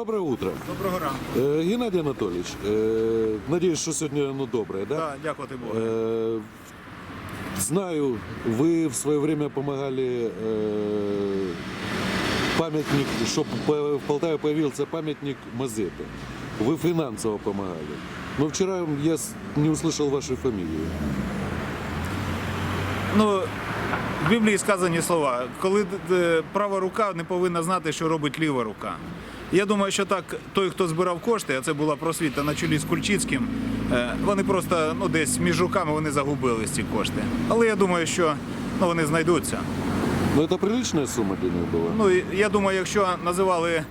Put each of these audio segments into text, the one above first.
Доброе утро. Доброго ранку. Э, Геннадий Анатольевич, э, надеюсь, что сегодня ну, доброе, да? Да, дякувати Богу. Э, знаю, вы в свое время помогали э, памятник, чтобы в Полтаве появился памятник Мазепе. Вы финансово помогали. Но вчера я с- не услышал вашей фамилии. Ну, в Біблії сказані слова, коли е, права рука не повинна знати, що робить ліва рука. Я думаю, що так той, хто збирав кошти, а це була просвіта на чолі з Кульчицьким, е, вони просто ну, десь між руками вони загубили ці кошти. Але я думаю, що ну, вони знайдуться. Но это приличная сумма для них была. Ну, і я думаю, якщо називали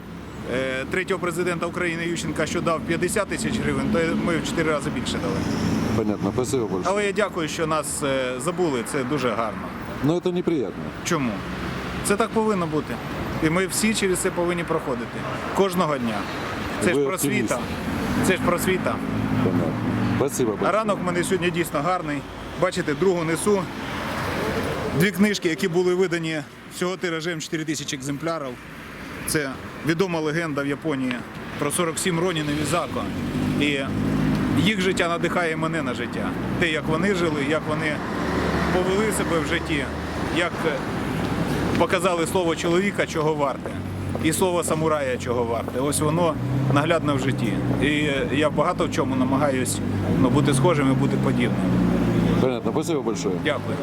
е, третього президента України Ющенка, що дав 50 тисяч гривень, то ми в 4 рази більше дали. Понятно, спасибо большое. Але я дякую, що нас е, забули. Це дуже гарно. Но это неприятно. Чому? Це так повинно бути. І ми всі через це повинні проходити. Кожного дня. Це ж просвіта. Це ж просвіта. А ранок в мене сьогодні дійсно гарний. Бачите, другу несу. Дві книжки, які були видані всього тиражем 4 тисячі екземплярів. Це відома легенда в Японії про 47 ронінів і Зако. І їх життя надихає мене на життя. Те, як вони жили, як вони повели себе в житті, як показали слово чоловіка, чого варте, і слово самурая, чого варте. Ось воно наглядно в житті. І я багато в чому намагаюсь ну, бути схожим і бути подібним. Понятно, спасибо большое. Дякую.